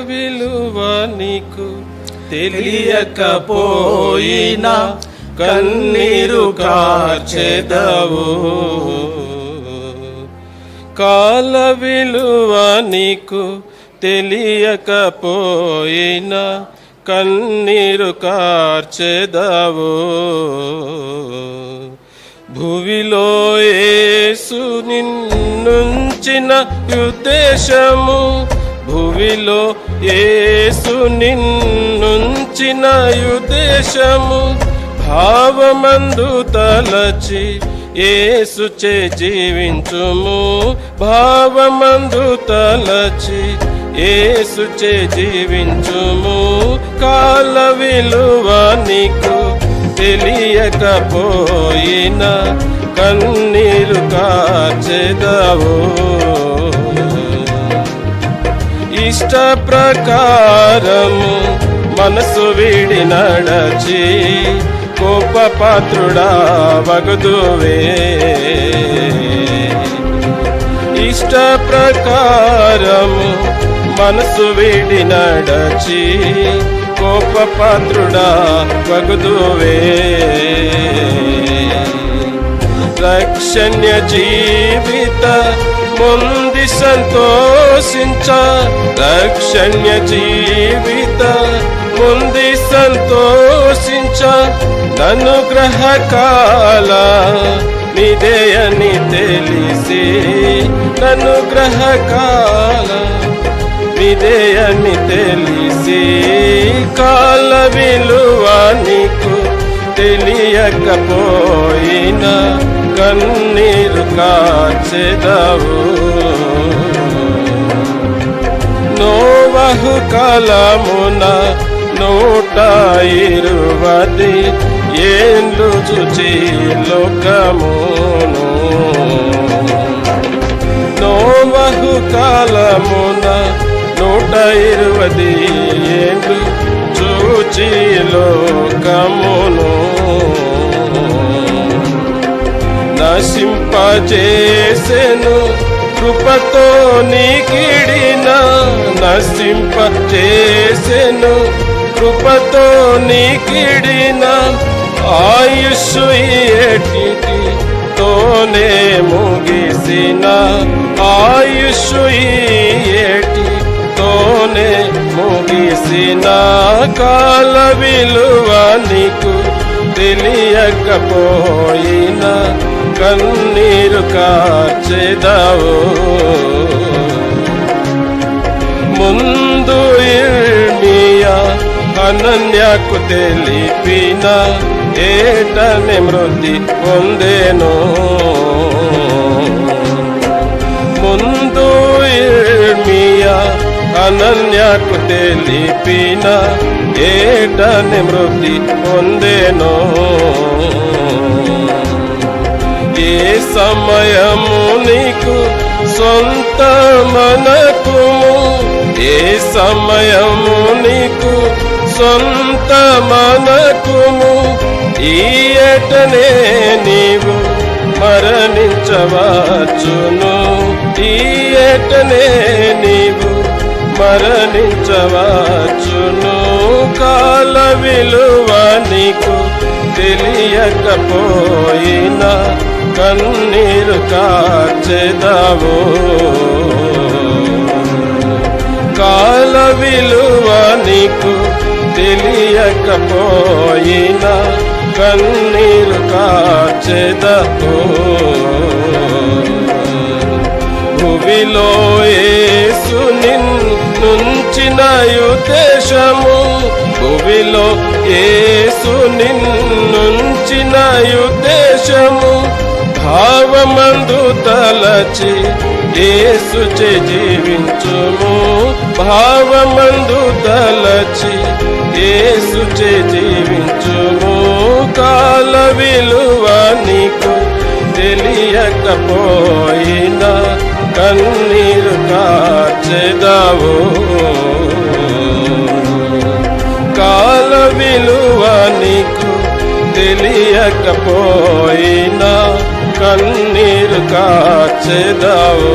విలువ నీకు తెలియకపోయినా కన్నీరు కాచెదవు కాల విలువ నీకు తెలియకపోయినా కన్నీరు కార్చెదవు. భువిలో ఏసు నిన్నుంచిన ఉద్దేశము భువిలో ఏసు నిన్నుంచిన యుదేశము భావమందు తలచి ఏసుచే జీవించుము. భావమందు తలచి ఏసుచే జీవించుము. కాల విలువ నీకు తెలియకపోయినా కన్నీరు కాచెదవో. ఇష్ట ప్రకారము మనసు వీడి నడచి కోప పాత్రుడా వగుదువే. ఇష్ట ప్రకారము మనసు వీడి నడచి కోప పాత్రుడా వగుదువే. రక్షణ్య జీవిత పొంది సంతోషించ రక్షణ్య జీవిత. పొంది సంతోషించ అనుగ్రహ కాల నిదేయని తెలిసి. అనుగ్రహ కాల నిదేయని తెలిసి. కాల విలువ నీకు తెలియకపోయినా కన్నీరు కాచెదవు నోవహు కలమున నూట ఇరువది ఏండ్లు చూచి లోకమును. నోవహు కాలమున నూట ఇరువది ఏండ్లు చూచి లోకమును. నశింపజేసెను. కృపతో నీకిడిన నశింపజేసెను. కృపతో నీకిడిన ఆయుష్ ఏటికి తోనే ముగిసిన. ఆయుష్ ఏటి తోనే ముగిసిన. కాల విలువ నీకు తెలియకపోయినా. కన్నీరు కార్చెదవు ముందు ఇర్మియా అనన్యకు తెలిపిన ఏటనే మృతి పొందెను ముందు ఇర్మియా అనన్యకు తెలిపిన ఏటనే మృతి పొందెను సమయము నీకు సొంత మనకుము ఏ సమయము నీకు సొంత మనకుము ఈ నీవు మరణించవచ్చును. ఈయటనే నీవు మరణించవచ్చును. కాల విలువ నీకు తెలియకపోయినా కన్నీరు కార్చెదవు కాల విలువ నీకు తెలియకపోయినా కన్నీరు కార్చెదవు భువిలో ఏసు నిన్నుంచిన యుదేశము భువిలో ఏసు నిన్నుంచిన యుదేశము భావమందు తలచి ఏసుచి జీవించుము. భావమందు తలచి ఏసుచి జీవించుము. కాల విలువ నీకు తెలియకపోయినా కన్నీరు కాచెదావు. కాల విలువ నీకు తెలియకపోయినా కన్నీరు కార్చెదవు